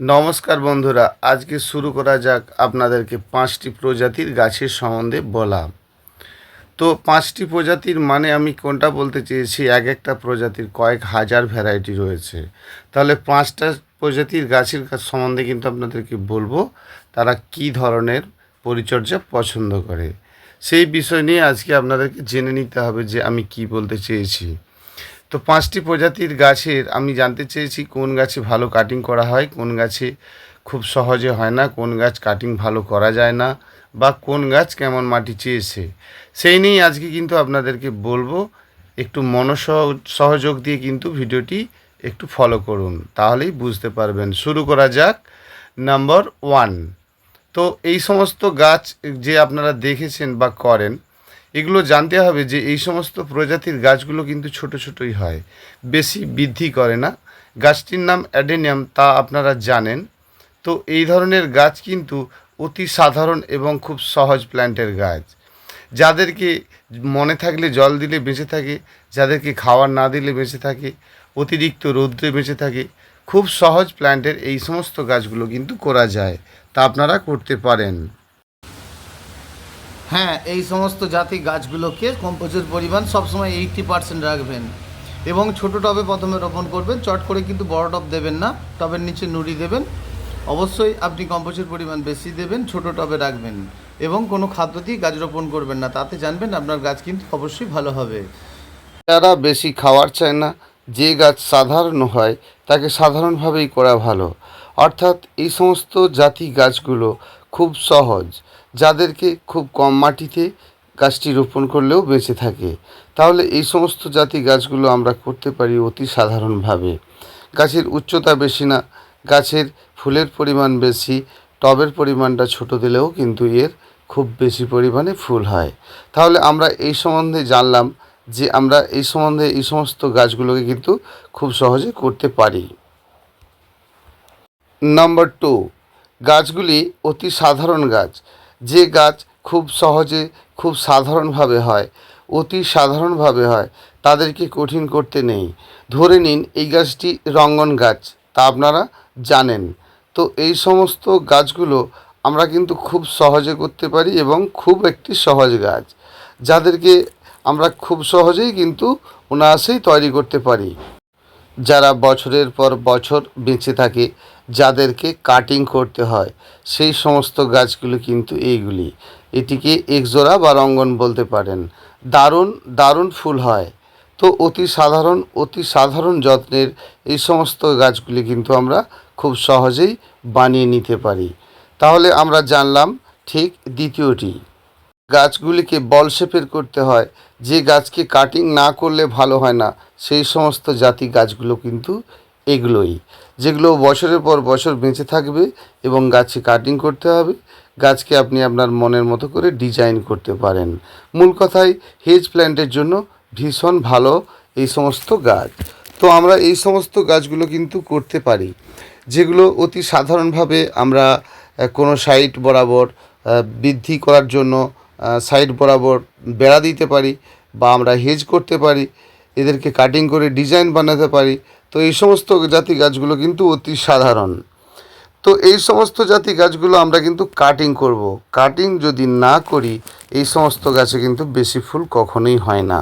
নমস্কার বন্ধুরা, আজকে শুরু করা যাক আপনাদেরকে পাঁচটি প্রজাতির গাছের সম্বন্ধে বলা। তো পাঁচটি প্রজাতির মানে আমি কোনটা বলতে চেয়েছি? এক একটা প্রজাতির কয়েক হাজার ভ্যারাইটি রয়েছে। তাহলে পাঁচটা প্রজাতির গাছের গাছ সম্বন্ধে কিন্তু আপনাদেরকে বলব, তারা কি ধরনের পরিচর্যা পছন্দ করে। সেই বিষয় নিয়ে আজকে আপনাদেরকে জেনে নিতে হবে যে আমি কি বলতে চেয়েছি। তো পাঁচটি প্রজাতির গাছের আমি জানতে চেয়েছি কোন গাছে ভালো কাটিং করা হয়, কোন গাছে খুব সহজে হয় না, কোন গাছ কাটিং ভালো করা যায় না বা কোন গাছ কেমন মাটি চেয়েছে। সেই নিয়েই আজকে কিন্তু আপনাদেরকে বলব, একটু মনসহ সহযোগ দিয়ে কিন্তু ভিডিওটি একটু ফলো করুন, তাহলেই বুঝতে পারবেন। শুরু করা যাক নাম্বার ওয়ান তো এই সমস্ত গাছ যে আপনারা দেখেছেন বা করেন এগুলো জানতে হবে যে এই সমস্ত প্রজাতির গাছগুলো কিন্তু ছোট ছোটই হয়, বেশি বৃদ্ধি করে না। গাছটির নাম অ্যাডেনিয়াম, তা আপনারা জানেন। তো এই ধরনের গাছ কিন্তু অতি সাধারণ এবং খুব সহজ প্ল্যান্টের গাছ। যাদেরকে মনে থাকলে জল দিলে বেঁচে থাকে, যাদেরকে খাওয়ার না দিলে বেঁচে থাকে, অতিরিক্ত রৌদ্রে বেঁচে থাকে, খুব সহজ প্ল্যান্টের এই সমস্ত গাছগুলো কিন্তু করা যায়। তা আপনারা করতে পারেন। হ্যাঁ এই সমস্ত জাতি গাছগুলোকে কম্পোজের পরিমাণ সবসময় এইটটি পার্সেন্ট রাখবেন। এবং ছোট টবে প্রথমে রোপণ করবেন, চট করে কিন্তু বড় টব দেবেন না, টবের নিচে নুড়ি দেবেন। অবশ্যই আপনি কম্পোজের পরিমাণ বেশি দেবেন, ছোট টবে রাখবেন। এবং কোনো খাদ্য দিয়ে গাছ রোপণ করবেন না, তাতে জানবেন আপনার গাছ কিন্তু অবশ্যই ভালো হবে। যারা বেশি খাওয়ার চায় না, যে গাছ সাধারণ হয়, তাকে সাধারণভাবেই করা ভালো। অর্থাৎ এই সমস্ত জাতি গাছগুলো খুব সহজ। যাদেরকে খুব কম মাটিতে গাছটি রোপণ করলেও বেঁচে থাকে। তাহলে এই সমস্ত জাতি গাছগুলো আমরা করতে পারি অতি সাধারণভাবে। গাছের উচ্চতা বেশি না, গাছের ফুলের পরিমাণ বেশি, টবের পরিমাণটা ছোট দিলেও কিন্তু এর খুব বেশি পরিমাণে ফুল হয়। তাহলে আমরা এই সম্বন্ধে জানলাম যে আমরা এই সম্বন্ধে এই সমস্ত গাছগুলোকে কিন্তু খুব সহজে করতে পারি। নাম্বার টু, গাছগুলি অতি সাধারণ গাছ। যে গাছ খুব সহজে, খুব সাধারণভাবে হয়, অতি সাধারণভাবে হয়, তাদেরকে কঠিন করতে নেই। ধরে নিন, এই গাছটি রঙ্গন গাছ, তা আপনারা জানেন। তো এই সমস্ত গাছগুলো আমরা কিন্তু খুব সহজে করতে পারি এবং খুব একটি সহজ গাছ, যাদেরকে আমরা খুব সহজেই কিন্তু অনায়াসেই তৈরি করতে পারি। যারা বছরের পর বছর বেঁচে থাকে যাদেরকে কাটিং করতে হয়, সেই সমস্ত গাছগুলো কিন্তু এইগুলি। এটিকে একজোড়া বা রঙ্গন বলতে পারেন। দারুণ দারুণ ফুল হয়। তো অতি সাধারণ অতি সাধারণ যত্নের এই সমস্ত গাছগুলি কিন্তু আমরা খুব সহজেই বানিয়ে নিতে পারি। তাহলে আমরা জানলাম ঠিক দ্বিতীয়টি। গাছগুলিকে বল শেপের করতে হয়। যে গাছকে কাটিং না করলে ভালো হয় না, সেই সমস্ত জাতি গাছগুলো কিন্তু এগুলোই। যেগুলো বছরের পর বছর বেঁচে থাকবে এবং গাছে কাটিং করতে হবে, গাছকে আপনি আপনার মনের মতো করে ডিজাইন করতে পারেন। মূল কথায় হেজ প্ল্যান্টের জন্য ভীষণ ভালো এই সমস্ত গাছ। তো আমরা এই সমস্ত গাছগুলো কিন্তু করতে পারি, যেগুলো অতি সাধারণভাবে আমরা কোনো সাইড বরাবর বৃদ্ধি করার জন্য সাইড বরাবর বেড়া দিতে পারি বা আমরা হেজ করতে পারি, এদেরকে কাটিং করে ডিজাইন বানাতে পারি তো এই সমস্ত জাতি গাছগুলো কিন্তু অতি সাধারণ। তো এই সমস্ত জাতি গাছগুলো আমরা কিন্তু কাটিং করব। কাটিং যদি না করি এই সমস্ত গাছে কিন্তু বেশি ফুল কখনোই হয় না।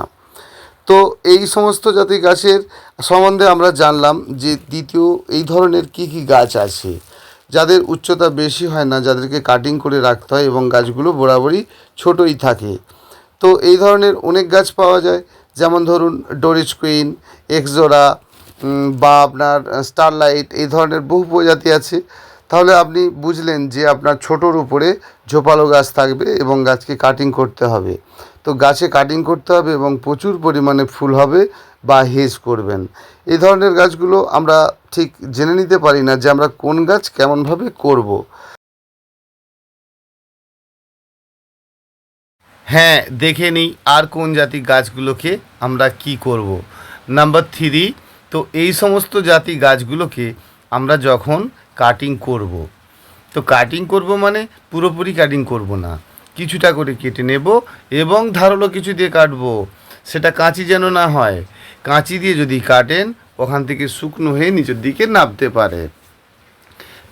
তো এই সমস্ত জাতি গাছের সম্বন্ধে আমরা জানলাম যে দ্বিতীয় এই ধরনের কি কি গাছ আছে। যাদের উচ্চতা বেশি হয় না যাদেরকে কাটিং করে রাখতে হয় এবং গাছগুলো বরাবরই ছোটই থাকে। তো এই ধরনের অনেক গাছ পাওয়া যায়। যেমন ধরুন ডোরিচ কুইন এক্সজোরা উম, বা আপনার স্টারলাইট এই ধরনের বহু প্রজাতি আছে তাহলে আপনি বুঝলেন যে আপনার ছোটোর উপরে ঝোপালো গাছ থাকবে এবং গাছকে কাটিং করতে হবে তো গাছে কাটিং করতে হবে এবং প্রচুর পরিমাণে ফুল হবে বা হেজ করবেন এই ধরনের গাছগুলো আমরা ঠিক জেনে নিতে পারি না যে আমরা কোন গাছ কেমনভাবে করব। হ্যাঁ দেখে নিই আর কোন জাতি গাছগুলোকে আমরা কি করব। নাম্বার থ্রি তো এই সমস্ত জাতি গাছগুলোকে আমরা যখন কাটিং করব। তো কাটিং করব মানে পুরোপুরি কাটিং করব না। কিছুটা করে কেটে নেব এবং ধারালো কিছু দিয়ে কাটবো। সেটা কাঁচি যেন না হয়, কাঁচি দিয়ে যদি কাটেন, ওখান থেকে শুকনো হয়ে নিচের দিকে নামতে পারে।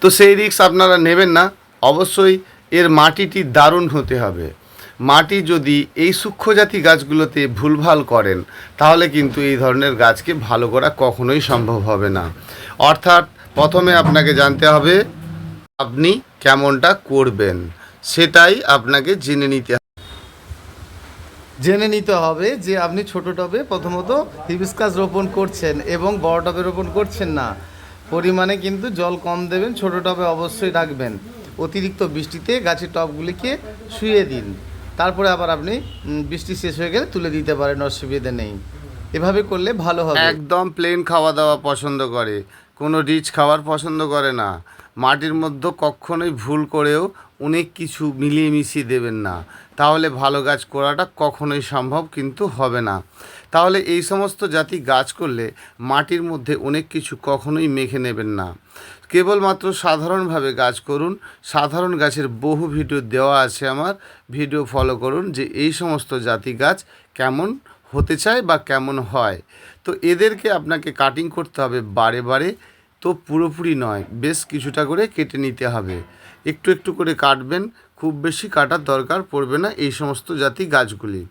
তো সেই রিস্ক আপনারা নেবেন না। অবশ্যই এর মাটিটি দারুণ হতে হবে। মাটি যদি এই সূক্ষ্মজাতি গাছগুলোতে ভুলভাল করেন, তাহলে কিন্তু এই ধরনের গাছকে ভালো করা কখনোই সম্ভব হবে না। অর্থাৎ প্রথমে আপনাকে জানতে হবে, আপনি কেমনটা করবেন, সেটাই আপনাকে জেনে নিতে জেনে নিতে হবে যে আপনি ছোট টবে প্রথমত হিবিস্কাস রোপণ করছেন এবং বড় টবে রোপণ করছেন না। পরিমাণে কিন্তু জল কম দেবেন, ছোট টবে অবশ্যই রাখবেন। অতিরিক্ত বৃষ্টিতে গাছের টবগুলিকে শুয়ে দিন। তারপরে আবার আপনি বৃষ্টি শেষ হয়ে গেলে তুলে দিতে পারেন, অসুবিধা নেই। এভাবে করলে ভালো হবে। একদম প্লেন খাওয়া দাওয়া পছন্দ করে। কোনো রিচ খাবার পছন্দ করে না। মাটির মধ্যে কখনোই ভুল করেও অনেক কিছু মিলিয়ে মিশিয়ে দেবেন না। তাহলে ভালো গাছ করাটা কখনোই সম্ভব কিন্তু হবে না। তাহলে এই সমস্ত জাতি গাছ করলে মাটির মধ্যে অনেক কিছু কখনোই মেখে নেবেন না। কেবলমাত্র সাধারণভাবে গাছ করুন, সাধারণ গাছের বহু ভিডিও দেওয়া আছে আমার, ভিডিও ফলো করুন যে এই সমস্ত জাতি গাছ কেমন হতে চায় বা কেমন হয়। তো এদেরকে আপনাকে কাটিং করতে হবে বারে বারে তো পুরোপুরি নয়, বেশ কিছুটা করে কেটে নিতে হবে। একটু একটু করে কাটবেন, খুব বেশি কাটার দরকার পড়বে না এই সমস্ত জাতি গাছগুলি।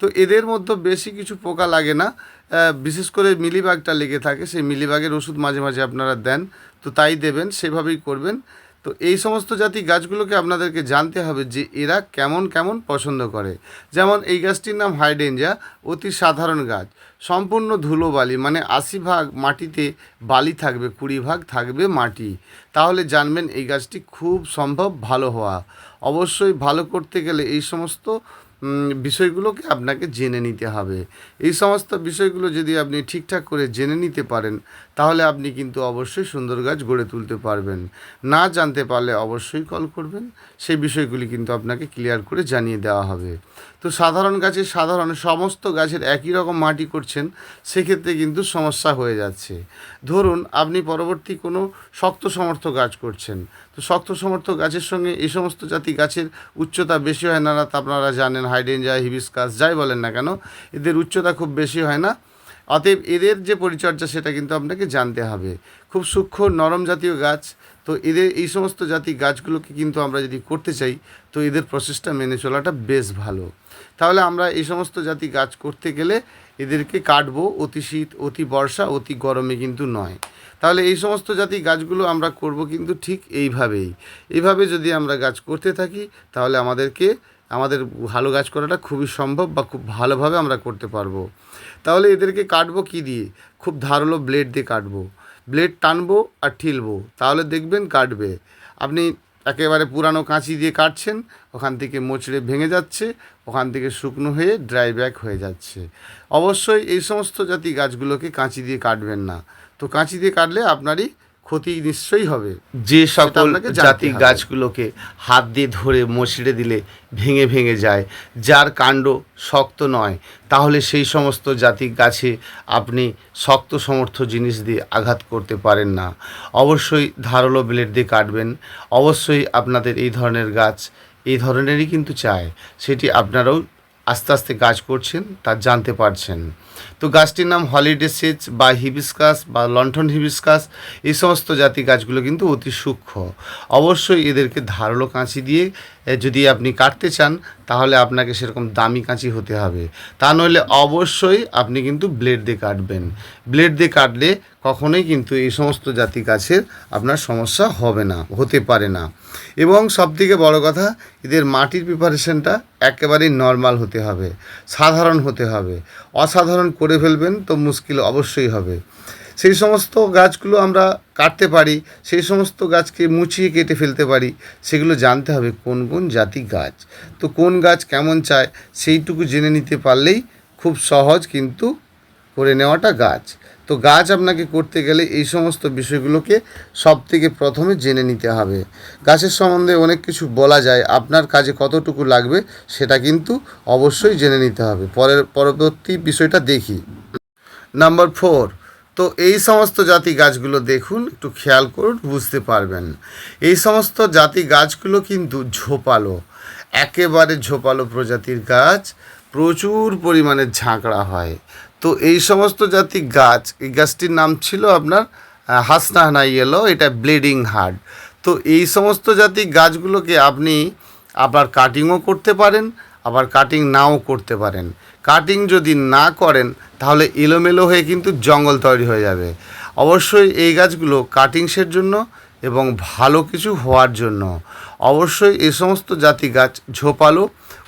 তো এদের মধ্যে বেশি কিছু পোকা লাগে না বিশেষ করে মিলিবাগটা লেগে থাকে, সেই মিলিবাগের ওষুধ মাঝে মাঝে আপনারা দেন, তো তাই দেবেন, সেভাবেই করবেন। তো এই সমস্ত জাতি গাছগুলোকে আপনাদেরকে জানতে হবে যে এরা কেমন কেমন পছন্দ করে। যেমন এই গাছটির নাম হাইডেঞ্জা, অতি সাধারণ গাছ। সম্পূর্ণ ধুলো বালি মানে আশি ভাগ মাটিতে বালি থাকবে, কুড়ি ভাগ থাকবে মাটি। তাহলে জানবেন এই গাছটি খুব সম্ভব ভালো হওয়া। অবশ্যই ভালো করতে গেলে এই সমস্ত বিষয়গুলোকে আপনাকে জেনে নিতে হবে। এই সমস্ত বিষয়গুলো যদি আপনি ঠিকঠাক করে জেনে নিতে পারেন, তাহলে আপনি কিন্তু অবশ্যই সুন্দর গাছ গড়ে তুলতে পারবেন। না জানতে পারলে অবশ্যই কল করবেন। সেই বিষয়গুলি কিন্তু আপনাকে ক্লিয়ার করে জানিয়ে দেওয়া হবে। তো সাধারণ গাছের সাধারণ সমস্ত গাছের একই রকম মাটি করছেন, সেক্ষেত্রে কিন্তু সমস্যা হয়ে যাচ্ছে। ধরুন, আপনি পরবর্তী কোনো শক্ত সমর্থ গাছ করছেন। তো শক্ত সমর্থ গাছের সঙ্গে এই সমস্ত জাতি গাছের উচ্চতা বেশি হয় না আপনারা জানেন হাইডেনজা হিবিস্কাস যাই বলেন না কেন, এদের উচ্চতা খুব বেশি হয় না। অতএব এদের যে পরিচর্যা, সেটা কিন্তু আপনাকে জানতে হবে। খুব সূক্ষ্ম নরম জাতীয় গাছ তো এদের এই সমস্ত জাতি গাছগুলোকে কিন্তু আমরা যদি করতে চাই, তো এদের প্রসেসটা মেনে চলাটা বেশ ভালো। তাহলে আমরা এই সমস্ত জাতি গাছ করতে গেলে এদেরকে কাটবো, অতি শীত, অতি বর্ষা, অতি গরমে কিন্তু নয়। তাহলে এই সমস্ত জাতি গাছগুলো আমরা করব কিন্তু ঠিক এইভাবেই। এইভাবে যদি আমরা গাছ করতে থাকি, তাহলে আমাদেরকে, আমাদের ভালো গাছ করাটা খুবই সম্ভব বা খুব ভালোভাবে আমরা করতে পারব। তাহলে এদেরকে কাটবো কি দিয়ে? খুব ধারালো ব্লেড দিয়ে কাটবো। ব্লেড টানবো আর ঠিলবো, তাহলে দেখবেন কাটবে। আপনি একেবারে পুরানো কাঁচি দিয়ে কাটছেন, ওখান থেকে মোচড়ে ভেঙে যাচ্ছে, ওখান থেকে শুকনো হয়ে ড্রাই ব্যাক হয়ে যাচ্ছে। অবশ্যই এই সমস্ত জাতি গাছগুলোকে কাঁচি দিয়ে কাটবেন না। তো কাঁচি দিয়ে কাটলে আপনারই ক্ষতি নিশ্চয়ই হবে। যে সকল জাতি গাছগুলোকে হাত দিয়ে ধরে মচড়ে দিলে ভেঙে ভেঙে যায় যার কাণ্ড শক্ত নয় তাহলে সেই সমস্ত জাতি গাছে আপনি শক্ত সমর্থ জিনিস দিয়ে আঘাত করতে পারেন না। অবশ্যই ধারালো ব্লেড দিয়ে কাটবেন। অবশ্যই আপনাদের এই ধরনের গাছ এই ধরনেরই কিন্তু চায়। সেটি আপনারাও আস্তে আস্তে গাছ করছেন, তা জানতে পারছেন। তো গাছটির নাম হলিডে সেচ বা হিবিসকাস বা লন্ঠন হিবিসকাস, এই সমস্ত জাতি গাছগুলো কিন্তু অতি সূক্ষ্ম। অবশ্যই এদেরকে ধারালো কাঁচি দিয়ে যদি আপনি কাটতে চান, তাহলে আপনাকে সেরকম দামি কাঁচি হতে হবে। তা নইলে অবশ্যই আপনি কিন্তু ব্লেড দিয়ে কাটবেন। ব্লেড দিয়ে কাটলে কখনোই কিন্তু এই সমস্ত জাতি গাছের আপনার সমস্যা হবে না, হতে পারে না। এবং সবথেকে বড় কথা, এদের মাটির প্রিপারেশনটা একেবারেই নর্মাল হতে হবে, সাধারণ হতে হবে। অসাধারণ করে ফেলবেন তো মুশকিল অবশ্যই হবে। সেই সমস্ত গাছগুলো আমরা কাটতে পারি, সেই সমস্ত গাছকে মুছিয়ে কেটে ফেলতে পারি, সেগুলো জানতে হবে কোন কোন জাতি গাছ। তো কোন গাছ কেমন চায় সেইটুকু জেনে নিতে পারলেই খুব সহজ কিন্তু করে নেওয়াটা গাছ। তো গাছ আপনাকে করতে গেলে এই সমস্ত বিষয়গুলোকে সব থেকে প্রথমে জেনে নিতে হবে। গাছের সম্বন্ধে অনেক কিছু বলা যায়, আপনার কাজে কতটুকু লাগবে সেটা কিন্তু অবশ্যই জেনে নিতে হবে। পরের, পরবর্তী বিষয়টা দেখি। নাম্বার ফোর তো এই সমস্ত জাতি গাছগুলো দেখুন, একটু খেয়াল করুন, বুঝতে পারবেন। এই সমস্ত জাতি গাছগুলো কিন্তু ঝোপালো, একেবারে ঝোপালো প্রজাতির গাছ, প্রচুর পরিমাণে ঝাঁকড়া হয়। তো এই সমস্ত জাতি গাছ, এই গাছটির নাম ছিল আপনার হাসনাহানা ইয়েলো এটা ব্লিডিং হার্ট তো এই সমস্ত জাতি গাছগুলোকে আপনি আবার কাটিংও করতে পারেন, আবার কাটিং নাও করতে পারেন। কাটিং যদি না করেন, তাহলে এলোমেলো হয়ে কিন্তু জঙ্গল তৈরি হয়ে যাবে। অবশ্যই এই গাছগুলো কাটিংসের জন্য এবং ভালো কিছু হওয়ার জন্য। অবশ্যই এ সমস্ত জাতি গাছ ঝোপালো,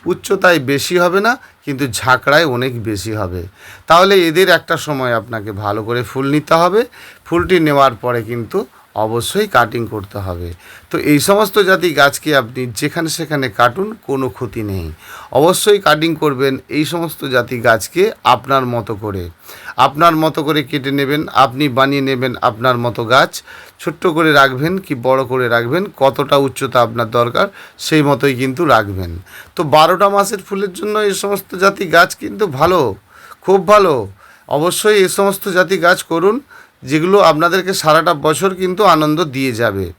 উচ্চতায় বেশি হবে না, কিন্তু ঝাঁকড়ায় অনেক বেশি হবে। তাহলে এদের একটা সময় আপনাকে ভালো করে ফুল নিতে হবে। ফুলটি নেওয়ার পরে কিন্তু অবশ্যই কাটিং করতে হবে। তো এই সমস্ত জাতি গাছকে আপনি যেখানে সেখানে কাটুন, কোনো ক্ষতি নেই। অবশ্যই কাটিং করবেন এই সমস্ত জাতি গাছকে আপনার মতো করে। আপনার মতো করে কেটে নেবেন, আপনি বানিয়ে নেবেন আপনার মতো গাছ। ছোট্ট করে রাখবেন কি বড় করে রাখবেন, কতটা উচ্চতা আপনার দরকার, সেই মতোই কিন্তু রাখবেন। তো বারোটা মাসের ফুলের জন্য এই সমস্ত জাতি গাছ কিন্তু ভালো, খুব ভালো। অবশ্যই এই সমস্ত জাতি গাছ করুন যেগুলো আপনাদেরকে সারাটা বছর কিন্তু আনন্দ দিয়ে যাবে।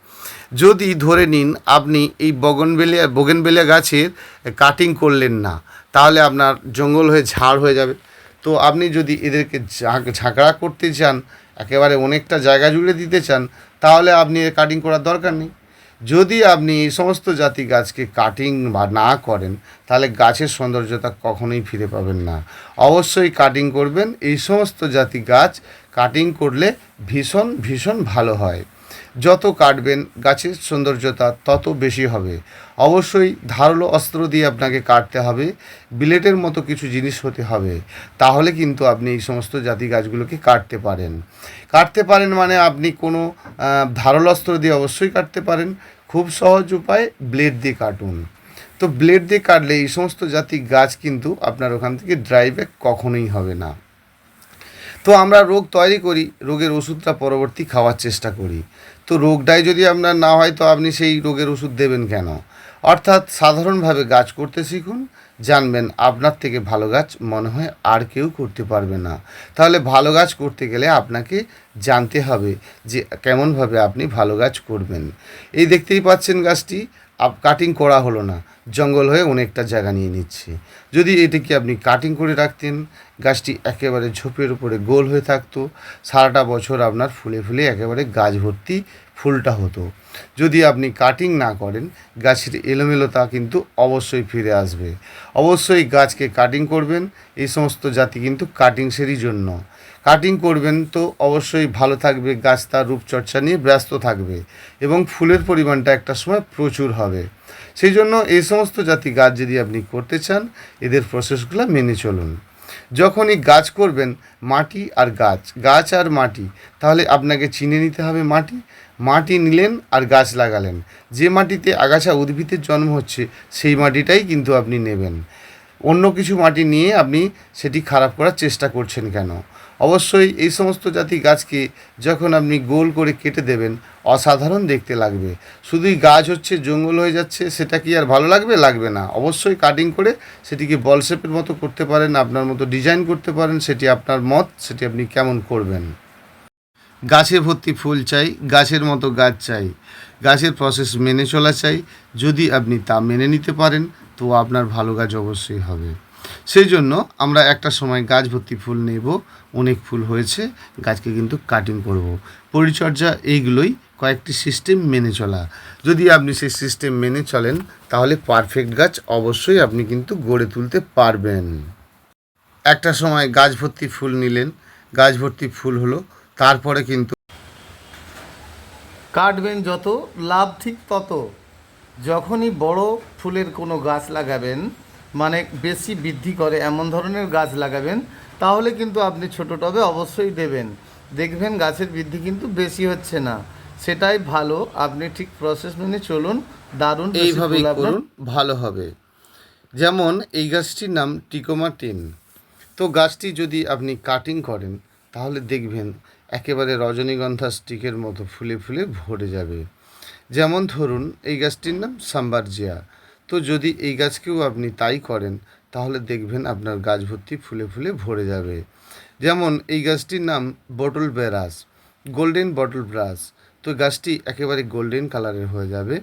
যদি ধরে নিন আপনি এই বগনবেলিয়া, বগেনবেলিয়া গাছের কাটিং করলেন না, তাহলে আপনার জঙ্গল হয়ে ঝাড় হয়ে যাবে। তো আপনি যদি এদেরকে ঝাঁক- ঝাঁকড়া করতে চান, একেবারে অনেকটা জায়গা জুড়ে দিতে চান, তাহলে আপনি এর কাটিং করার দরকার নেই। যদি আপনি এই সমস্ত জাতি গাছকে কাটিং বা না করেন, তাহলে গাছের সৌন্দর্যতা কখনোই ফিরে পাবেন না। অবশ্যই কাটিং করবেন, এই সমস্ত জাতি গাছ কাটিং করলে ভীষণ ভীষণ ভালো হয়। যত কাটবেন, গাছের সৌন্দর্যতা তত বেশি হবে। অবশ্যই ধারালো অস্ত্র দিয়ে আপনাকে কাটতে হবে। বিলেটের মতো কিছু জিনিস হতে হবে। তাহলে কিন্তু আপনি এই সমস্ত জাতি গাছগুলোকে কাটতে পারেন। কাটতে পারেন মানে আপনি কোনো ধারালো অস্ত্র দিয়ে অবশ্যই কাটতে পারেন। খুব সহজ উপায় ব্লেড দিয়ে কাটুন। তো ব্লেড দিয়ে কাটলে এই সমস্ত জাতি গাছ কিন্তু আপনার ওখান থেকে ড্রাইব্যাক কখনোই হবে না। তো আমরা রোগ তৈরি করি, রোগের ওষুধটা পরবর্তী খাওয়ার চেষ্টা করি। তো রোগটাই যদি আপনার না হয়, তো আপনি সেই রোগের ওষুধ দেবেন কেন? অর্থাৎ সাধারণভাবে গাছ করতে শিখুন, জানবেন আপনার থেকে ভালো গাছ মনে হয় আর কেউ করতে পারবে না। তাহলে ভালো গাছ করতে গেলে আপনাকে জানতে হবে যে কেমনভাবে আপনি ভালো গাছ করবেন। এই দেখতেই পাচ্ছেন গাছটি আপ কাটিং করা হলো না। জঙ্গল হয়ে অনেকটা জায়গা নিয়ে নিচ্ছে। যদি এটিকে আপনি কাটিং করে রাখতেন, গাছটি একেবারে ঝোপের উপরে গোল হয়ে থাকতো, সারাটা বছর আপনার ফুলে ফুলে একেবারে গাছ ভর্তি ফুলটা হতো। যদি আপনি কাটিং না করেন, গাছের এলোমেলোতা কিন্তু অবশ্যই ফিরে আসবে। অবশ্যই গাছকে কাটিং করবেন, এই সমস্ত জাতি কিন্তু কাটিংসেরই জন্য। কাটিং করবেন তো অবশ্যই ভালো থাকবে, গাছ তার রূপচর্চা নিয়ে ব্যস্ত থাকবে এবং ফুলের পরিমাণটা একটা সময় প্রচুর হবে। সেই জন্য এই সমস্ত জাতি গাছ যদি আপনি করতে চান, এদের প্রসেসগুলো মেনে চলুন। যখনই গাছ করবেন, মাটি আর গাছ গাছ আর মাটি, তাহলে আপনাকে চিনে নিতে হবে মাটি। মাটি নিলেন আর গাছ লাগালেন। যে মাটিতে আগাছা উদ্ভিদের জন্ম হচ্ছে, সেই মাটিটাই কিন্তু আপনি নেবেন। অন্য কিছু মাটি নিয়ে আপনি সেটি খারাপ করার চেষ্টা করছেন কেন? অবশ্যই এই সমস্ত জাতি গাছকে যখন আপনি গোল করে কেটে দেবেন, অসাধারণ দেখতে লাগবে। শুধুই গাছ হচ্ছে জঙ্গল হয়ে যাচ্ছে, সেটা কি আর ভালো লাগবে? লাগবে না। অবশ্যই কাটিং করে সেটিকে বল শেপের মতো করতে পারেন, আপনার মতো ডিজাইন করতে পারেন, সেটি আপনার মত, সেটি আপনি কেমন করবেন। গাছে ভর্তি ফুল চাই, গাছের মতো গাছ চাই। গাছের প্রসেস মেনে চলা চাই। যদি আপনি তা মেনে নিতে পারেন তো আপনার ভালো গাছ অবশ্যই হবে। সেই জন্য আমরা একটা সময় গাছ ভর্তি ফুল নেব। অনেক ফুল হয়েছে, গাছকে কিন্তু কাটিং করব। পরিচর্যা এইগুলোই কয়েকটি সিস্টেম মেনে চলা। যদি আপনি সেই সিস্টেম মেনে চলেন, তাহলে পারফেক্ট গাছ অবশ্যই আপনি কিন্তু গড়ে তুলতে পারবেন। একটা সময় গাছ ভর্তি ফুল নিলেন, গাছ ভর্তি ফুল হলো, তারপরে কিন্তু কাটবেন যত, লাভ ঠিক তত। যখনই বড় ফুলের কোনো গাছ লাগাবেন মানে বেশি বৃদ্ধি করে এমন ধরনের গাছ লাগাবেন তাহলে কিন্তু আপনি ছোট টবে অবশ্যই দেবেন। দেখবেন গাছের বৃদ্ধি কিন্তু বেশি হচ্ছে না। সেটাই ভালো। আপনি ঠিক প্রসেস মেনে চলুন দারুণ বেশি এইভাবেই করুন ভালো হবে। যেমন এই গাছটির নাম টিকোমা টেন। তো গাছটি যদি আপনি কাটিং করেন তাহলে দেখবেন একেবারে রজনীগন্ধা স্টিকের মতো ফুলে ফুলে ভরে যাবে। যেমন ধরুন, এই গাছটির নাম সাম্বারজিয়া তো যদি এই গাছকেও আপনি তাই করেন, তাহলে দেখবেন আপনার গাছ ভর্তি ফুলে ফুলে ভরে যাবে। যেমন এই গাছটির নাম bottle brush, golden bottle brush তো গাছটি একেবারে গোল্ডেন কালারের হয়ে যাবে।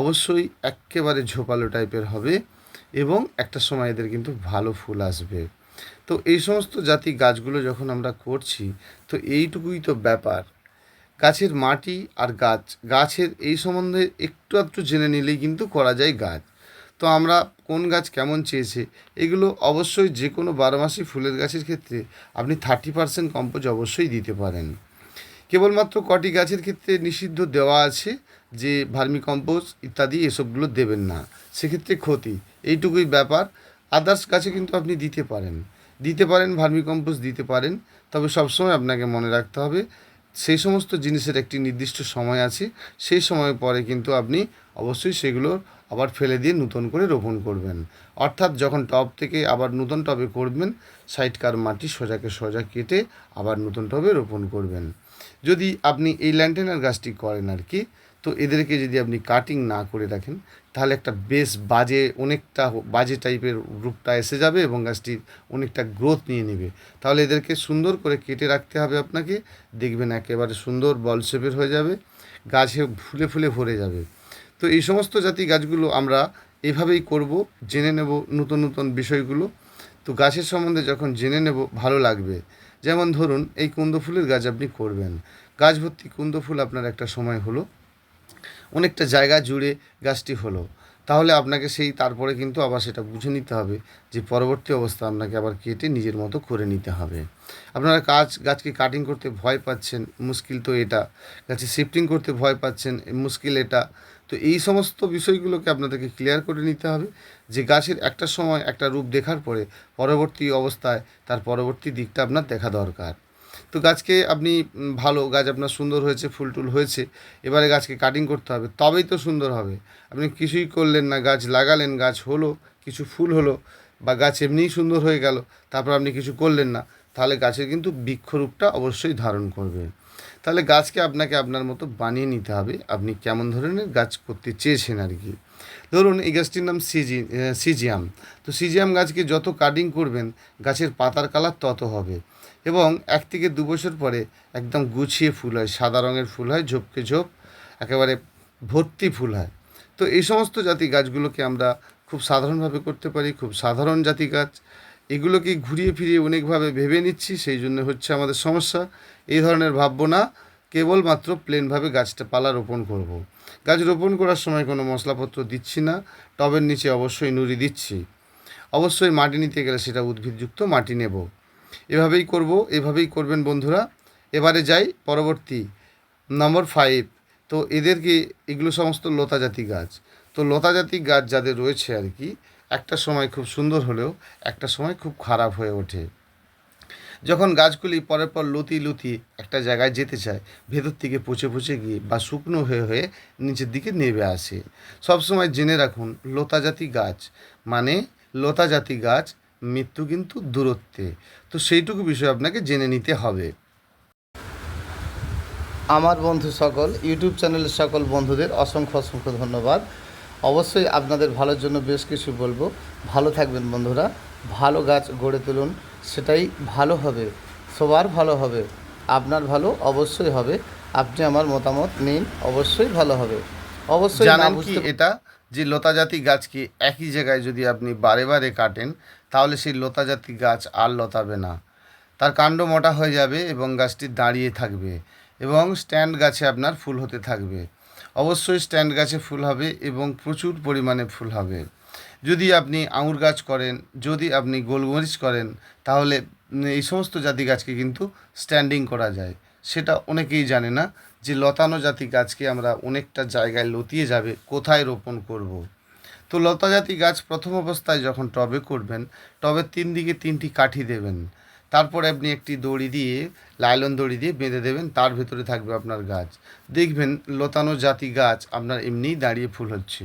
অবশ্যই একেবারে ঝোপালো টাইপের হবে এবং একটা সময় এদের কিন্তু ভালো ফুল আসবে। তো এই সমস্ত জাতি গাছগুলো যখন আমরা করছি, তো এইটুকুই তো ব্যাপার। গাছের মাটি আর গাছ। গাছের এই সম্বন্ধে একটু একটু জেনে নিলেই কিন্তু করা যায় গাছ। তো আমরা কোন গাছ কেমন চেয়েছে, এগুলো অবশ্যই যে কোনো বারোমাসি ফুলের গাছের ক্ষেত্রে আপনি থার্টি পার্সেন্ট কম্পোজ অবশ্যই দিতে পারেন। কেবলমাত্র কটি গাছের ক্ষেত্রে নিষিদ্ধ দেওয়া আছে যে ভার্মি কম্পোস্ট ইত্যাদি এসবগুলো দেবেন না। সেক্ষেত্রে ক্ষতি। এইটুকুই ব্যাপার। আদার্স গাছে কিন্তু আপনি দিতে পারেন। দিতে পারেন, ভার্মি কম্পোস্ট দিতে পারেন। তবে সবসময় আপনাকে মনে রাখতে হবে সেই সমস্ত জিনিসের একটি নির্দিষ্ট সময় আছে। সেই সময় পরে কিন্তু আপনি অবশ্যই সেগুলো আবার ফেলে দিয়ে নতুন করে রোপণ করবেন। অর্থাৎ যখন টব থেকে আবার নতুন টবে করবেন, সাইডকার মাটি সোজাকে সোজা কেটে আবার নতুন টবে রোপণ করবেন। যদি আপনি এই ল্যান্টেনার গাছটি করেন আর কি, তো এদেরকে যদি আপনি কাটিং না করে রাখেন তাহলে একটা বেশ বাজে, অনেকটা বাজে টাইপের রূপটা এসে যাবে এবং গাছটি অনেকটা গ্রোথ নিয়ে নেবে। তাহলে এদেরকে সুন্দর করে কেটে রাখতে হবে আপনাকে। দেখবেন একেবারে সুন্দর বল শেপের হয়ে যাবে। গাছে ফুলে ফুলে ভরে যাবে। তো এই সমস্ত জাতি গাছগুলো আমরা এভাবেই করব, জেনে নেব নতুন নতুন বিষয়গুলো। তো গাছের সম্বন্ধে যখন জেনে নেব, ভালো লাগবে। যেমন ধরুন, এই কুন্দ ফুলের গাছ আপনি করবেন। গাছ ভর্তি কুন্দ ফুল আপনার একটা সময় হলো। অনেকটা জায়গা জুড়ে গাছটি হলো। তাহলে আপনাকে সেই তারপরে কিন্তু আবার সেটা বুঝে নিতে হবে যে পরবর্তী অবস্থা আপনাকে আবার কেটে নিজের মতো করে নিতে হবে। আপনারা কাজ, গাছকে কাটিং করতে ভয় পাচ্ছেন, মুশকিল তো এটা। গাছে শিফটিং করতে ভয় পাচ্ছেন, মুশকিল এটা। তো এই সমস্ত বিষয়গুলোকে আপনাদেরকে ক্লিয়ার করে নিতে হবে যে গাছের একটা সময় একটা রূপ দেখার পরে পরবর্তী অবস্থায় তার পরবর্তী দিকটা আপনার দেখা দরকার। তো গাছকে আপনি ভালো গাছ আপনার সুন্দর হয়েছে, ফুল টুল হয়েছে, এবারে গাছকে কাটিং করতে হবে, তবেই তো সুন্দর হবে। আপনি কিছুই করলেন না, গাছ লাগালেন, গাছ হলো, কিছু ফুল হলো, বা গাছ এমনিই সুন্দর হয়ে গেল, তারপর আপনি কিছু করলেন না, তাহলে গাছের কিন্তু বৃক্ষরূপটা অবশ্যই ধারণ করবে। তাহলে গাছকে আপনাকে আপনার মতো বানিয়ে নিতে হবে, আপনি কেমন ধরনের গাছ করতে চেয়েছেন আর কি। ধরুন, এই গাছটির নাম সিজি সিজিয়াম। তো সিজিয়াম গাছকে যত কাটিং করবেন, গাছের পাতার কালার তত হবে। এবং এক থেকে দু বছর পরে একদম গুছিয়ে ফুল হয়, সাদা রঙের ফুল হয়, ঝোপকে ঝোপ, একেবারে ভর্তি ফুল হয়। তো এই সমস্ত জাতি গাছগুলোকে আমরা খুব সাধারণভাবে করতে পারি, খুব সাধারণ জাতি গাছ। এগুলোকে ঘুরিয়ে ফিরিয়ে অনেকভাবে ভেবে নিচ্ছি, সেই জন্য হচ্ছে আমাদের সমস্যা। এই ধরনের ভাববো না কেবলমাত্র প্লেনভাবে গাছটা পালা রোপণ করব। গাছ রোপণ করার সময় কোনো মশলাপত্র দিচ্ছি না, টবের নিচে অবশ্যই নুড়ি দিচ্ছি। অবশ্যই মাটি নিতে গেলে সেটা উদ্ভিদযুক্ত মাটি নেব। এভাবেই করব, এভাবেই করবেন বন্ধুরা। এবারে যাই পরবর্তী নম্বর ফাইভ তো এদেরকে এগুলো সমস্ত লতা জাতি গাছ। তো লতা জাতি গাছ যাদের রয়েছে আর কি, একটা সময় খুব সুন্দর হলেও, একটা সময় খুব খারাপ হয়ে ওঠে। যখন গাছগুলি পরের পর লতি লতি একটা জায়গায় যেতে চায়, ভেতর থেকে পচে পচে গিয়ে বা শুকনো হয়ে হয়ে নিচের দিকে নেমে আসে। সবসময় জেনে রাখুন, লতা জাতি গাছ মানে লতা জাতি গাছ মৃত্যু কিন্তু দূরত্বে। তো সেইটুকু বিষয় আপনাকে জেনে নিতে হবে। আমার বন্ধু সকল, ইউটিউব চ্যানেলের সকল বন্ধুদের অসংখ্য অসংখ্য ধন্যবাদ। অবশ্যই আপনাদের ভালোর জন্য বেশ কিছু বলব। ভালো থাকবেন বন্ধুরা। ভালো গাছ গড়ে তুলুন। সেটাই ভালো হবে। সবার ভালো হবে। আপনার ভালো অবশ্যই হবে। আপনি আমার মতামত নিন, অবশ্যই ভালো হবে। অবশ্যই এটা? যে লতা জাতি গাছকে একই জায়গায় যদি আপনি বারে বারে কাটেন তাহলে সেই লতা জাতি গাছ আর লতাবে না। তার কাণ্ড মোটা হয়ে যাবে এবং গাছটি দাঁড়িয়ে থাকবে এবং স্ট্যান্ড গাছে আপনার ফুল হতে থাকবে। অবশ্যই স্ট্যান্ড গাছে ফুল হবে এবং প্রচুর পরিমাণে ফুল হবে। যদি আপনি আঙুর গাছ করেন, যদি আপনি গোলমরিচ করেন, তাহলে এই সমস্ত জাতি গাছকে কিন্তু স্ট্যান্ডিং করা যায়। সেটা অনেকেই জানে না যে লতানো জাতি গাছকে আমরা অনেকটা জায়গায় লতিয়ে যাবে, কোথায় রোপণ করব। তো লতা জাতি গাছ প্রথম অবস্থায় যখন টবে করবেন টবের তিন দিকে তিনটি কাঠি দেবেন। তারপরে আপনি একটি দড়ি দিয়ে, লাইলন দড়ি দিয়ে বেঁধে দেবেন, তার ভেতরে থাকবে আপনার গাছ। দেখবেন লতানো জাতি গাছ আপনার এমনিই দাঁড়িয়ে ফুল হচ্ছে।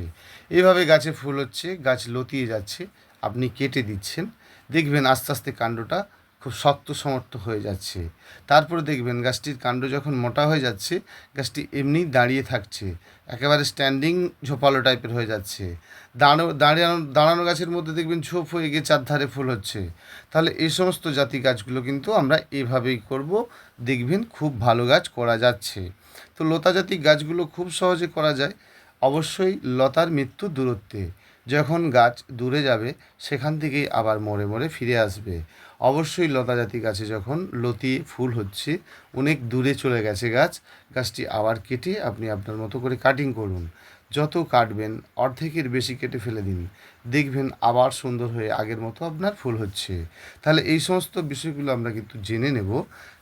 এভাবে গাছে ফুল হচ্ছে, গাছ লতিয়ে যাচ্ছে, আপনি কেটে দিচ্ছেন। দেখবেন আস্তে আস্তে কাণ্ডটা খুব শক্ত সমর্থ হয়ে যাচ্ছে। তারপরে দেখবেন গাছটির কাণ্ড যখন মোটা হয়ে যাচ্ছে, গাছটি এমনিই দাঁড়িয়ে থাকছে। একেবারে স্ট্যান্ডিং ঝোপালো টাইপের হয়ে যাচ্ছে। দাঁড়ো দাঁড়ানো দাঁড়ানো গাছের মধ্যে দেখবেন ঝোপ হয়ে গিয়ে চারধারে ফুল হচ্ছে। তাহলে এই সমস্ত জাতি গাছগুলো কিন্তু আমরা এভাবেই করব। দেখবেন খুব ভালো গাছ করা যাচ্ছে। তো লতা জাতি গাছগুলো খুব সহজে করা যায়। অবশ্যই লতার মৃত্যু দূরত্বে। যখন গাছ দূরে যাবে, সেখান থেকেই আবার মরে মরে ফিরে আসবে। অবশ্যই লতা জাতি গাছে যখন লতিয়ে ফুল হচ্ছে, অনেক দূরে চলে গেছে গাছ, গাছটি আবার কেটে আপনি আপনার মতো করে কাটিং করুন। যত কাটবেন, অর্ধেকের বেশি কেটে ফেলে দিন। দেখবেন আবার সুন্দর হয়ে আগের মতো আপনার ফুল হচ্ছে। তাহলে এই সমস্ত বিষয়গুলো আমরা কিন্তু জেনে নেব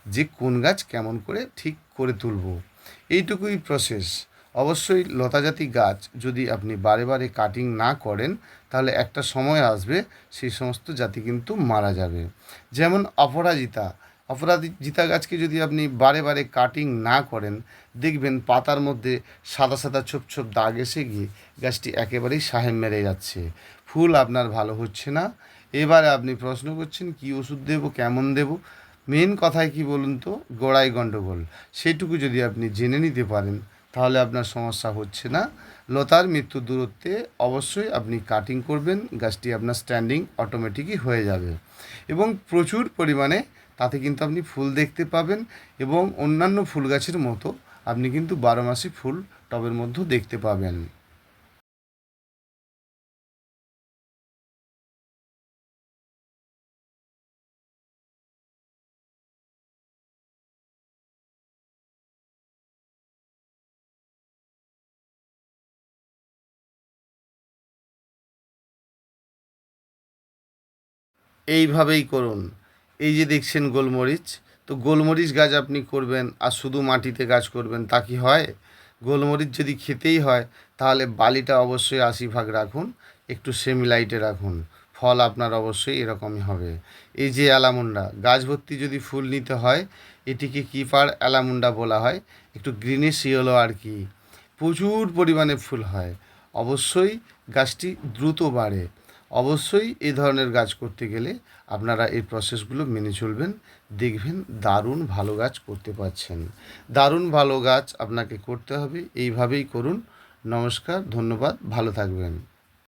যে কোন গাছ কেমন করে ঠিক করে তুলব। এইটুকুই প্রসেস অবশ্যই লতাজাতি গাছ যদি আপনি বারে বারে কাটিং না করেন, তাহলে একটা সময় আসবে সেই সমস্ত জাতি কিন্তু মারা যাবে। যেমন অপরাজিতা অপরাজিতা গাছকে যদি আপনি বারে বারে কাটিং না করেন, দেখবেন পাতার মধ্যে সাদা সাদা ছোপ ছোপ দাগ এসে গিয়ে গাছটি একেবারেই সাহেব মেরে যাচ্ছে। ফুল আপনার ভালো হচ্ছে না। এবারে আপনি প্রশ্ন করছেন, কি ওষুধ দেবো, কেমন দেবো? মেন কথায় কি বলুন তো? গোড়ায় গণ্ডগোল সেটুকু যদি আপনি জেনে নিতে পারেন তাহলে আপনার সমস্যা হচ্ছে না। লতার মৃত্যু দূরত্বে অবশ্যই আপনি কাটিং করবেন, গাছটি আপনার স্ট্যান্ডিং অটোমেটিকই হয়ে যাবে। এবং প্রচুর পরিমাণে তাতে কিন্তু আপনি ফুল দেখতে পাবেন এবং অন্যান্য ফুল গাছের মতো আপনি কিন্তু বারো মাসি ফুল টবের মধ্যে দেখতে পাবেন। এইভাবেই করুন। এই যে দেখছেন গোলমরিচ, তো গোলমরিচ গাছ আপনি করবেন আর শুধু মাটিতে গাছ করবেন, তা কি হয়? গোলমরিচ যদি খেতেই হয়, তাহলে বালিটা অবশ্যই আশি ভাগ রাখুন, একটু সেমি লাইটে রাখুন। ফল আপনার অবশ্যই এরকমই হবে। এই যে অ্যালামুন্ডা, গাছ ভর্তি যদি ফুল নিতে হয়, এটিকে কিপার অ্যালামুন্ডা বলা হয়? একটু গ্রিনিশ ইয়েলো আর কি। প্রচুর পরিমাণে ফুল হয়। অবশ্যই গাছটি দ্রুত বাড়ে। অবশ্যই এই ধরনের গাছ করতে গেলে আপনারা এই প্রসেসগুলো মেনে চলবেন। দেখবেন দারুণ ভালো গাছ করতে পারছেন। দারুণ ভালো গাছ আপনাকে করতে হবে। এইভাবেই করুন। নমস্কার, ধন্যবাদ, ভালো থাকবেন।